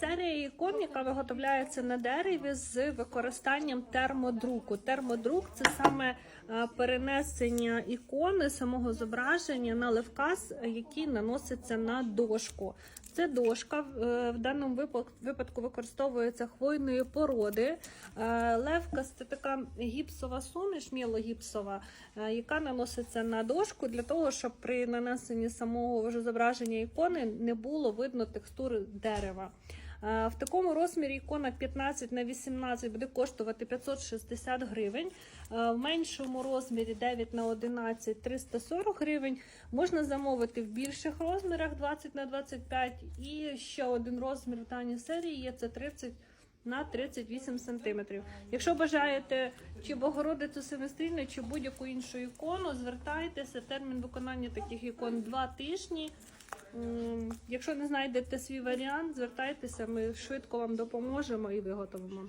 Серія ікон, яка виготовляється на дереві з використанням термодруку. Термодрук це саме е, перенесення ікони самого зображення на левказ, е, який наноситься на дошку. Це дошка е, в даному випадку використовується хвойної породи. Е, Левказ це така гіпсова суміш, мілогіпсова, е, яка наноситься на дошку для того, щоб при нанесенні самого зображення ікони не було видно текстури дерева. Е, В такому розмірі ікона 15 на 18 буде коштувати 560 гривень. Е, В меншому розмірі 9 на 11 340 гривень. Можна замовити в більших розмірах 20 на 25 і ще один розмір в даній серії є це 30 на 38 сантиметрів. Якщо бажаєте чи Богородицю Семистрільну, чи будь-яку іншу ікону, звертайтеся. Термін виконання таких ікон 2 тижні. Якщо не знайдете свій варіант, звертайтеся, ми швидко вам допоможемо і виготовимо.